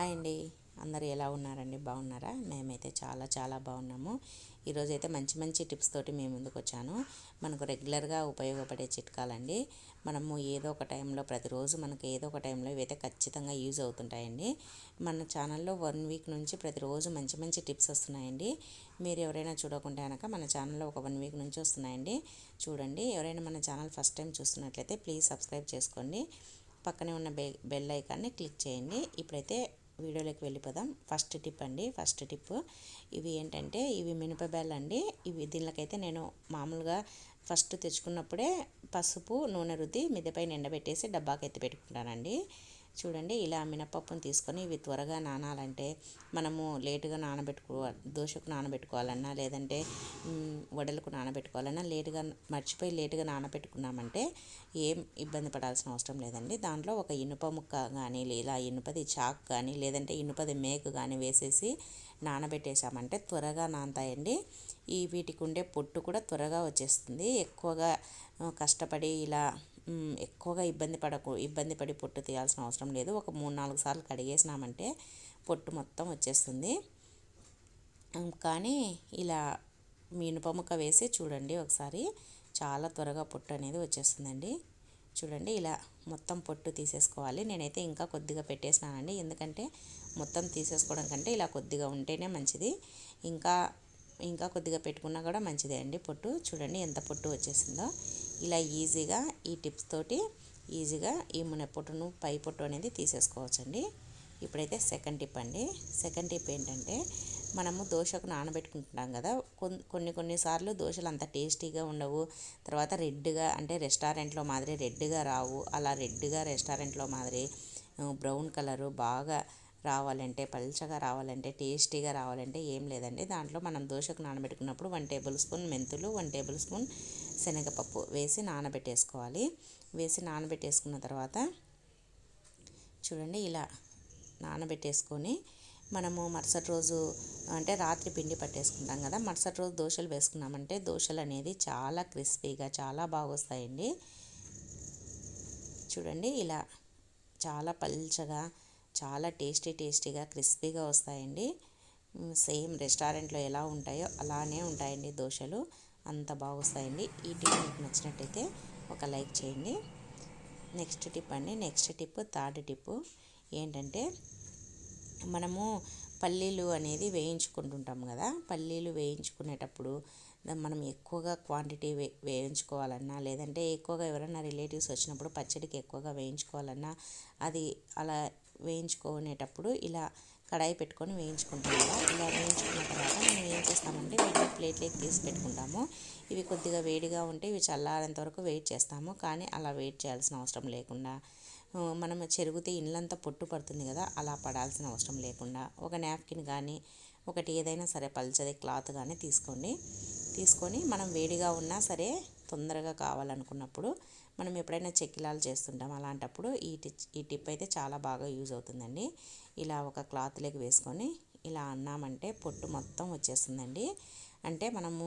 Hi అండి అందరు ఎలా ఉన్నారండి? బాగున్నారా? మేమైతే చాలా చాలా బాగున్నాము. ఈరోజైతే మంచి మంచి టిప్స్ తోటి మేము ముందుకు వచ్చాను మనకు రెగ్యులర్గా ఉపయోగపడే చిట్కాలండి. మనము ఏదో ఒక టైంలో ప్రతిరోజు మనకు ఏదో ఒక టైంలో ఇవైతే ఖచ్చితంగా యూజ్ అవుతుంటాయండి. మన ఛానల్లో వన్ వీక్ నుంచి ప్రతిరోజు మంచి మంచి టిప్స్ వస్తున్నాయండి. మీరు ఎవరైనా చూడకుంటే కనుక మన ఛానల్లో ఒక వన్ వీక్ నుంచి వస్తున్నాయండి. చూడండి ఎవరైనా మన ఛానల్ ఫస్ట్ టైం చూస్తున్నట్లయితే ప్లీజ్ సబ్స్క్రైబ్ చేసుకోండి. పక్కనే ఉన్న బె బెల్ ఐకాన్ని క్లిక్ చేయండి. ఇప్పుడైతే వీడియోలోకి వెళ్ళిపోదాం. ఫస్ట్ టిప్ అండి ఫస్ట్ టిప్ ఇవి ఏంటంటే ఇవి మినపబేళ్ళు అండి. ఇవి దీనికైతే నేను మామూలుగా ఫస్ట్ తెచ్చుకున్నప్పుడే పసుపు నూనె రుద్ది మిద్దపై ఎండబెట్టేసి డబ్బాకి ఎత్తి పెట్టుకుంటానండి. చూడండి ఇలా మినపప్పును తీసుకొని ఇవి త్వరగా నానాలంటే మనము లేటుగా నానబెట్టుకో దోశకు నానబెట్టుకోవాలన్నా లేదంటే వడలకు నానబెట్టుకోవాలన్నా లేటుగా మర్చిపోయి లేటుగా నానబెట్టుకున్నామంటే ఏం ఇబ్బంది పడాల్సిన అవసరం లేదండి. దాంట్లో ఒక ఇనుప ముక్క కానీ లేదా ఇనుపది చాక్ కానీ లేదంటే ఇనుపది మేకు కానీ వేసేసి నానబెట్టేసామంటే త్వరగా నానతాయండి. ఈ వీటికి ఉండే పొట్టు కూడా త్వరగా వచ్చేస్తుంది. ఎక్కువగా కష్టపడి ఇలా ఎక్కువగా ఇబ్బంది పడకు ఇబ్బంది పడి పొట్టు తీయాల్సిన అవసరం లేదు. ఒక మూడు నాలుగు సార్లు కడిగేసినామంటే పొట్టు మొత్తం వచ్చేస్తుంది. కానీ ఇలా మినపముక్క వేసి చూడండి ఒకసారి. చాలా త్వరగా పొట్టు అనేది వచ్చేస్తుందండి. చూడండి ఇలా మొత్తం పొట్టు తీసేసుకోవాలి. నేనైతే ఇంకా కొద్దిగా పెట్టేసినానండి. ఎందుకంటే మొత్తం తీసేసుకోవడం కంటే ఇలా కొద్దిగా ఉంటేనే మంచిది. ఇంకా ఇంకా కొద్దిగా పెట్టుకున్నా కూడా మంచిదే అండి పొట్టు. చూడండి ఎంత పొట్టు వచ్చేసిందో. ఇలా ఈజీగా ఈ టిప్స్ తోటి ఈజీగా ఈ మునె పొట్టును పై పొట్టు అనేది తీసేసుకోవచ్చండి. ఇప్పుడైతే సెకండ్ టిప్ అండి. సెకండ్ టిప్ ఏంటంటే మనము దోశకు నానబెట్టుకుంటున్నాం కదా కొన్ని కొన్నిసార్లు దోశలు అంత టేస్టీగా ఉండవు. తర్వాత రెడ్గా అంటే రెస్టారెంట్లో మాదిరి రెడ్గా రావు. అలా రెడ్గా రెస్టారెంట్లో మాదిరి బ్రౌన్ కలరు బాగా రావాలంటే పల్చగా రావాలంటే టేస్టీగా రావాలంటే ఏం లేదండి. దాంట్లో మనం దోశకు నానబెట్టుకున్నప్పుడు వన్ టేబుల్ స్పూన్ మెంతులు వన్ టేబుల్ స్పూన్ శనగపప్పు వేసి నానబెట్టేసుకోవాలి. వేసి నానబెట్టేసుకున్న తర్వాత చూడండి ఇలా నానబెట్టేసుకొని మనము మరుసటి రోజు అంటే రాత్రి పిండి పట్టేసుకుంటాం కదా మరుసటి రోజు దోశలు వేసుకున్నామంటే దోశలు అనేది చాలా క్రిస్పీగా చాలా బాగొస్తాయండి. చూడండి ఇలా చాలా పల్చగా చాలా టేస్టీ టేస్టీగా క్రిస్పీగా వస్తాయండి. సేమ్ రెస్టారెంట్లో ఎలా ఉంటాయో అలానే ఉంటాయండి దోశలు. అంత బాగా వస్తాయండి. ఈ టిప్ మీకు నచ్చినట్టయితే ఒక లైక్ చేయండి. నెక్స్ట్ టిప్ అండి. నెక్స్ట్ టిప్ థర్డ్ టిప్ ఏంటంటే మనము పల్లీలు అనేది వేయించుకుంటుంటాం కదా. పల్లీలు వేయించుకునేటప్పుడు మనం ఎక్కువగా క్వాంటిటీ వే వేయించుకోవాలన్నా లేదంటే ఎక్కువగా ఎవరైనా రిలేటివ్స్ వచ్చినప్పుడు పచ్చడికి ఎక్కువగా వేయించుకోవాలన్నా అది అలా వేయించుకునేటప్పుడు ఇలా కడాయి పెట్టుకొని వేయించుకుంటాం కదా ఇలా వేయించుకున్న తర్వాత మనం ఏం చేస్తామంటే వీటిని ప్లేట్లోకి తీసి పెట్టుకుంటాము. ఇవి కొద్దిగా వేడిగా ఉంటే ఇవి చల్లారేంత వరకు వెయిట్ చేస్తాము. కానీ అలా వెయిట్ చేయాల్సిన అవసరం లేకుండా మనం చెరుగుతే ఇళ్ళంతా పొట్టు పడుతుంది కదా అలా పడాల్సిన అవసరం లేకుండా ఒక నాప్కిన్ కానీ ఒకటి ఏదైనా సరే పల్చది క్లాత్ కానీ తీసుకోండి తీసుకొని మనం వేడిగా ఉన్నా సరే తొందరగా కావాలనుకున్నప్పుడు మనం ఎప్పుడైనా చెక్కిలాలు చేస్తుంటాం. అలాంటప్పుడు ఈ టిప్ ఈ టిప్ అయితే చాలా బాగా యూజ్ అవుతుందండి. ఇలా ఒక క్లాత్లోకి వేసుకొని ఇలా అన్నామంటే పొట్టు మొత్తం వచ్చేస్తుందండి. అంటే మనము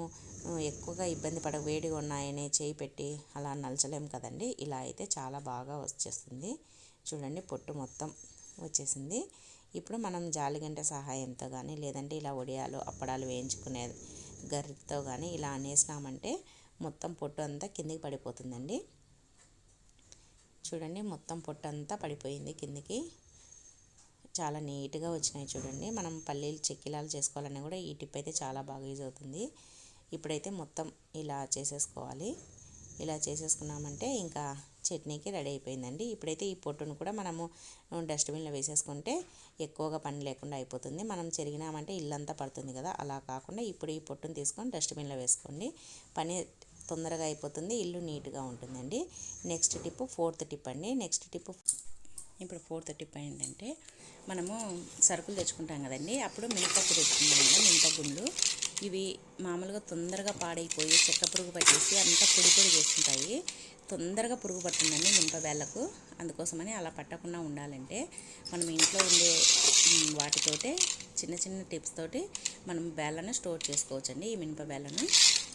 ఎక్కువగా ఇబ్బంది పడ వేడిగా ఉన్నాయని చేయి పెట్టి అలా నలచలేము కదండి. ఇలా అయితే చాలా బాగా వచ్చేస్తుంది. చూడండి పొట్టు మొత్తం వచ్చేసింది. ఇప్పుడు మనం జాలిగంట సహాయంతో కానీ లేదంటే ఇలా వడియాలు అప్పడాలు వేయించుకునే గరితో కానీ ఇలా అనేసినామంటే మొత్తం పొట్టు అంతా కిందికి పడిపోతుందండి. చూడండి మొత్తం పొట్టు అంతా పడిపోయింది కిందికి. చాలా నీట్గా వచ్చినాయి చూడండి. మనం పల్లీలు చెక్కిలాలు చేసుకోవాలన్నా కూడా ఈ టిప్ అయితే చాలా బాగా యూజ్ అవుతుంది. ఇప్పుడైతే మొత్తం ఇలా చేసేసుకోవాలి. ఇలా చేసేసుకున్నామంటే ఇంకా చట్నీకి రెడీ అయిపోయిందండి. ఇప్పుడైతే ఈ పొట్టును కూడా మనము డస్ట్బిన్లో వేసేసుకుంటే ఎక్కువగా పని లేకుండా అయిపోతుంది. మనం చెరిగినామంటే ఇల్లంతా పడుతుంది కదా. అలా కాకుండా ఇప్పుడు ఈ పొట్టును తీసుకొని డస్ట్బిన్లో వేసుకోండి. పని తొందరగా అయిపోతుంది. ఇల్లు నీట్గా ఉంటుందండి. నెక్స్ట్ టిప్ ఫోర్త్ టిప్ అండి. నెక్స్ట్ టిప్ ఇప్పుడు ఫోర్త్ టిప్ ఏంటంటే మనము సరుకులు తెచ్చుకుంటాం కదండి. అప్పుడు మినపప్పు తెచ్చుకుంటాం కదా మినపగుండ్లు. ఇవి మామూలుగా తొందరగా పాడైపోయి చెక్క పురుగు పట్టేసి అంతా పొడి పొడి చేస్తుంటాయి. తొందరగా పురుగు పడుతుందండి మినపవేళ్ళకు అందుకోసమని అలా పట్టకుండా ఉండాలంటే మనం ఇంట్లో ఉండే వాటితోటే చిన్న చిన్న టిప్స్ తోటి మనం బేళ్ళను స్టోర్ చేసుకోవచ్చండి. ఈ మినప బేళ్ళను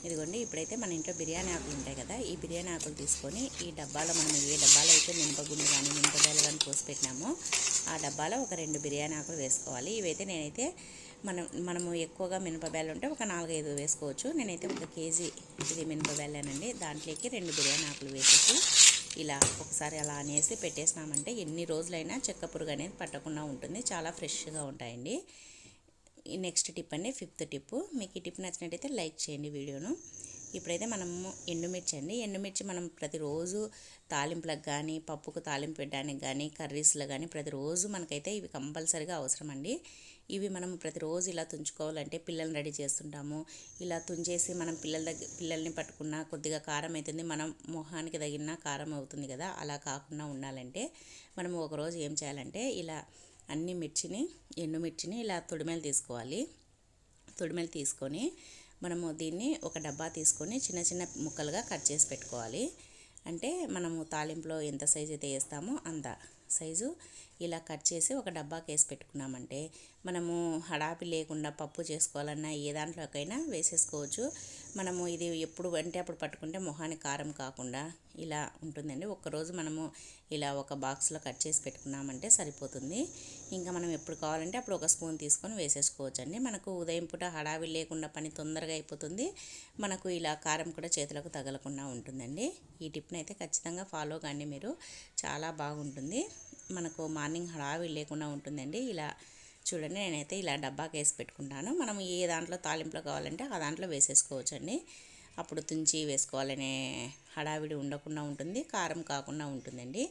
ఇదిగోండి ఇప్పుడైతే మన ఇంట్లో బిర్యానీ ఆకులు ఉంటాయి కదా ఈ బిర్యానీ ఆకులు తీసుకొని ఈ డబ్బాలో మనం ఏ డబ్బాలో అయితే మినపగుండు కానీ మినపదాలు కానీ కోసి పెట్టినామో ఆ డబ్బాలో ఒక రెండు బిర్యానీ ఆకులు వేసుకోవాలి. ఇవైతే నేనైతే మనం మనము ఎక్కువగా మినపబేళ్ళు ఉంటే ఒక నాలుగైదు వేసుకోవచ్చు. నేనైతే ఒక కేజీ ఇది మినపబేలేనండి దాంట్లోకి రెండు బిర్యానీ ఆకులు వేసేసి ఇలా ఒకసారి అలా అనేసి పెట్టేసినామంటే ఎన్ని రోజులైనా చెక్క పురుగు అనేది పట్టకుండా ఉంటుంది. చాలా ఫ్రెష్గా ఉంటాయండి. ఈ నెక్స్ట్ టిప్ అండి ఫిఫ్త్ టిప్. మీకు ఈ టిప్ నచ్చినట్టయితే లైక్ చేయండి వీడియోను. ఇప్పుడైతే మనము ఎండుమిర్చి అండి. ఎండుమిర్చి మనం ప్రతిరోజు తాలింపులకు కానీ పప్పుకు తాలింపు పెట్టడానికి కానీ కర్రీస్లో కానీ ప్రతిరోజు మనకైతే ఇవి కంపల్సరీగా అవసరం అండి. ఇవి మనం ప్రతిరోజు ఇలా తుంచుకోవాలంటే పిల్లల్ని రెడీ చేస్తుంటాము. ఇలా తుంచేసి మనం పిల్లల దగ్గర పిల్లల్ని పట్టుకున్న కొద్దిగా కారం అవుతుంది మనం మొహానికి తగిన కారం అవుతుంది కదా అలా కాకుండా ఉండాలంటే మనం ఒకరోజు ఏం చేయాలంటే ఇలా అన్ని మిర్చిని ఎండుమిర్చిని ఇలా తొడిమెలు తీసుకోవాలి. తొడిమెలు తీసుకొని మనము దీన్ని ఒక డబ్బా తీసుకొని చిన్న చిన్న ముక్కలుగా కట్ చేసి పెట్టుకోవాలి. అంటే మనము తాలింపులో ఎంత సైజు అయితే వేస్తామో అంత సైజు ఇలా కట్ చేసి ఒక డబ్బాకి వేసి పెట్టుకున్నామంటే మనము హడాపి లేకుండా పప్పు చేసుకోవాలన్నా ఏ దాంట్లోకైనా వేసేసుకోవచ్చు. మనము ఇది ఎప్పుడు అంటే అప్పుడు పట్టుకుంటే మొహానికి కారం కాకుండా ఇలా ఉంటుందండి. ఒక్కరోజు మనము ఇలా ఒక బాక్స్లో కట్ చేసి పెట్టుకున్నామంటే సరిపోతుంది. ఇంకా మనం ఎప్పుడు కావాలంటే అప్పుడు ఒక స్పూన్ తీసుకొని వేసేసుకోవచ్చు అండి మనకు ఉదయం పూట హడావి లేకుండా పని తొందరగా అయిపోతుంది. మనకు ఇలా కారం కూడా చేతులకు తగలకుండా ఉంటుందండి. ఈ టిప్ని అయితే ఖచ్చితంగా ఫాలో కానీ మీరు. చాలా బాగుంటుంది. మనకు మార్నింగ్ హడావి లేకుండా ఉంటుందండి. ఇలా చూడండి నేనైతే ఇలా డబ్బాకి వేసి పెట్టుకుంటాను. మనం ఏ దాంట్లో తాలింపులో కావాలంటే ఆ దాంట్లో వేసేసుకోవచ్చు అండి అప్పుడు తుంచి వేసుకోవాలనే హడావిడి ఉండకుండా ఉంటుంది కారం కాకుండా ఉంటుందండి.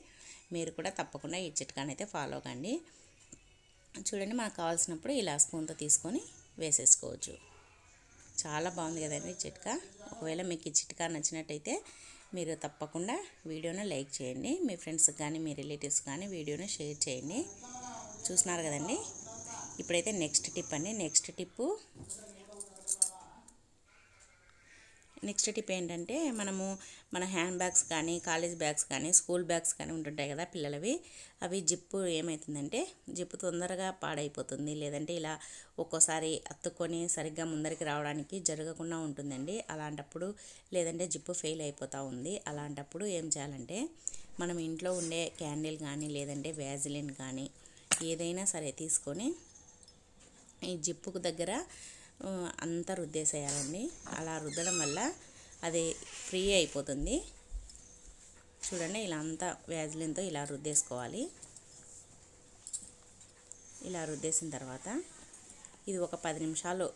మీరు కూడా తప్పకుండా ఈ చిట్కానైతే ఫాలో కండి. చూడండి మనకు కావాల్సినప్పుడు ఇలా స్పూన్తో తీసుకొని వేసేసుకోవచ్చు. చాలా బాగుంది కదండి ఈ చిట్కా. ఒకవేళ మీకు ఈ చిట్కా నచ్చినట్టయితే మీరు తప్పకుండా వీడియోని లైక్ చేయండి. మీ ఫ్రెండ్స్కి కానీ మీ రిలేటివ్స్ కానీ వీడియోని షేర్ చేయండి. చూస్తున్నారు కదండి? ఇప్పుడైతే నెక్స్ట్ టిప్ అండి. నెక్స్ట్ టిప్పు నెక్స్ట్ టిప్ ఏంటంటే మనము మన హ్యాండ్ బ్యాగ్స్ కానీ కాలేజ్ బ్యాగ్స్ కానీ స్కూల్ బ్యాగ్స్ కానీ ఉంటుంటాయి కదా పిల్లలవి. అవి జిప్పు ఏమవుతుందంటే జిప్పు తొందరగా పాడైపోతుంది. లేదంటే ఇలా ఒక్కోసారి అత్తుకొని సరిగ్గా ముందరికి రావడానికి జరగకుండా ఉంటుందండి. అలాంటప్పుడు లేదంటే జిప్పు ఫెయిల్ అయిపోతూ ఉంది. అలాంటప్పుడు ఏం చేయాలంటే మనం ఇంట్లో ఉండే క్యాండిల్ కానీ లేదంటే వ్యాజిలిన్ కానీ ఏదైనా సరే తీసుకొని ఈ జిప్పుకు దగ్గర అంతా రుద్దేసేయాలండి. అలా రుద్దడం వల్ల అది ఫ్రీ అయిపోతుంది. చూడండి ఇలా అంతా వ్యాజిలిన్తో ఇలా రుద్దేసుకోవాలి. ఇలా రుద్దేసిన తర్వాత ఇది ఒక పది నిమిషాలు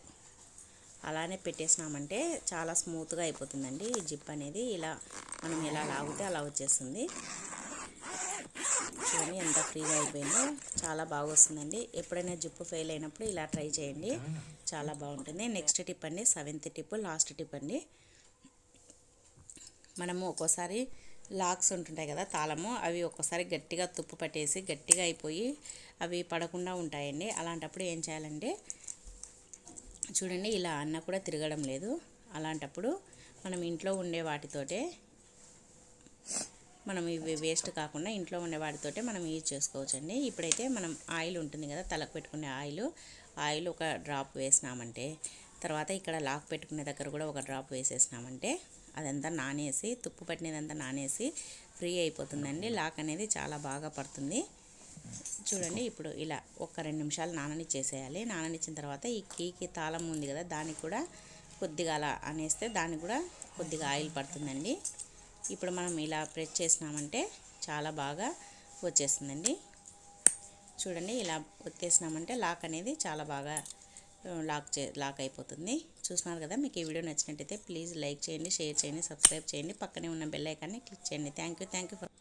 అలానే పెట్టేసినామంటే చాలా స్మూత్గా అయిపోతుందండి. ఈ జిప్ అనేది ఇలా మనం ఎలా లాగితే అలా వచ్చేస్తుంది. చూడండి ఎంత ఫ్రీగా అయిపోయిందో చాలా బాగా వస్తుందండి ఎప్పుడైనా జిప్పు ఫెయిల్ అయినప్పుడు ఇలా ట్రై చేయండి. చాలా బాగుంటుంది. నెక్స్ట్ టిప్ అండి సెవెంత్ టిప్ లాస్ట్ టిప్ అండి. మనము ఒక్కోసారి లాక్స్ ఉంటుంటాయి కదా తాళము అవి ఒక్కోసారి గట్టిగా తుప్పు పట్టేసి గట్టిగా అయిపోయి అవి పడకుండా ఉంటాయండి. అలాంటప్పుడు ఏం చేయాలంటే చూడండి ఇలా అన్న కూడా తిరగడం లేదు. అలాంటప్పుడు మనం ఇంట్లో ఉండే వాటితోటే మనం ఇవి వేస్ట్ కాకుండా ఇంట్లో ఉండే వాటితోటే మనం యూజ్ చేసుకోవచ్చండి. ఇప్పుడైతే మనం ఆయిల్ ఉంటుంది కదా తలకు పెట్టుకునే ఆయిల్. ఆయిల్ ఒక డ్రాప్ వేసినామంటే తర్వాత ఇక్కడ లాక్ పెట్టుకునే దగ్గర కూడా ఒక డ్రాప్ వేసేసినామంటే అదంతా నానేసి తుప్పు పట్టినదంతా నానేసి ఫ్రీ అయిపోతుందండి. లాక్ అనేది చాలా బాగా పడుతుంది. చూడండి ఇప్పుడు ఇలా ఒక రెండు నిమిషాలు నాననిచ్చేసేయాలి. నాననిచ్చిన తర్వాత ఈ కీకి తాళం ఉంది కదా దానికి కూడా కొద్దిగా అలా అనేస్తే దానికి కూడా కొద్దిగా ఆయిల్ పడుతుందండి. ఇప్పుడు మనం ఇలా ప్రెస్ చేసినామంటే చాలా బాగా వచ్చేస్తుందండి. చూడండి ఇలా వచ్చేసినామంటే లాక్ అనేది చాలా బాగా లాక్ చే లాక్ అయిపోతుంది. చూస్తున్నారు కదా మీకు ఈ వీడియో నచ్చినట్టయితే ప్లీజ్ లైక్ చేయండి షేర్ చేయండి సబ్స్క్రైబ్ చేయండి. పక్కనే ఉన్న బెల్ ఐకాన్ని క్లిక్ చేయండి. Thank you thank you for